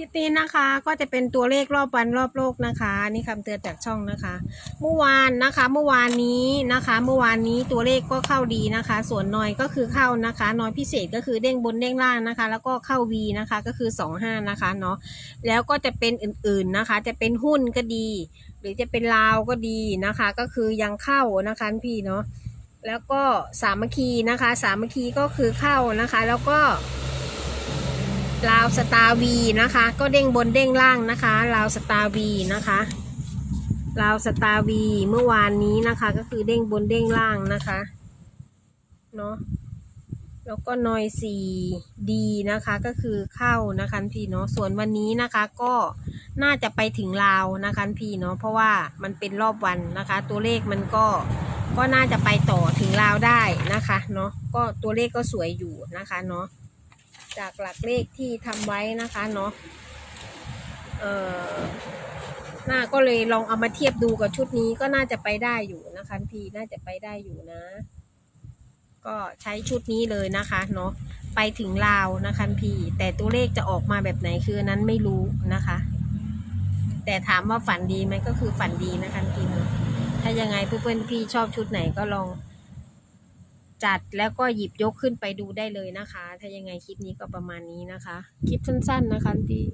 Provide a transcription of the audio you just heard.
ลิปนี้นะคะ ก็จะเป็นตัวเลขรอบวันรอบโลกนะคะนี่คำเตือนจากช่องนะคะ เมื่อวานนะคะ เมื่อวานนี้นะคะ เมื่อวานนี้ตัวเลขก็เข้าดีนะคะ ส่วนน้อยก็คือเข้านะคะ น้อยพิเศษก็คือเด้งบนเด้งล่างนะคะ แล้วก็เข้า V นะคะก็คือสองห้านะคะเนาะแล้วก็จะเป็นอื่นๆนะคะ จะเป็นหุ้นก็ดี หรือจะเป็นลาวก็ดีนะคะ ก็คือยังเข้านะคะพี่เนาะแล้วก็สามัคคีนะคะ สามัคคีก็คือเข้านะคะ แล้วก็ ลาวสตาร์วีนะคะ ก็เด้งบนเด้งล่างนะคะลาวสตาร์วีนะคะลาวสตาร์วีเมื่อวานนี้นะคะ ก็คือเด้งบนเด้งล่างนะคะเนาะแล้วก็นอยซีดีนะคะ ก็คือเข้านะคะพี่เนาะส่วนวันนี้นะคะ ก็น่าจะไปถึงลาวนะคะพี่เนาะเพราะว่ามันเป็นรอบวันนะคะ ตัวเลขมันก็ก็น่าจะไปต่อถึงลาวได้นะคะเนาะก็ตัวเลขก็สวยอยู่นะคะเนาะ จากหลักเลขที่ทำไว้นะคะเนาะเอ่อน่าก็เลยลองเอามาเทียบดูกับชุดนี้ก็น่าจะไปได้อยู่นะคะพี่น่าจะไปได้อยู่นะ ก็ใช้ชุดนี้เลยนะคะเนาะไปถึงลาวนะคะพี่ แต่ตัวเลขจะออกมาแบบไหนคือนั้นไม่รู้นะคะ แต่ถามว่าฝันดีไหมก็คือฝันดีนะคะพี่เนาะถ้ายังไงเพื่อนๆพี่ชอบชุดไหนก็ลอง จัดแล้วก็หยิบยกขึ้นไปดูได้เลยนะคะ ถ้ายังไงคลิปนี้ก็ประมาณนี้นะคะ คลิปสั้น ๆนะคะที่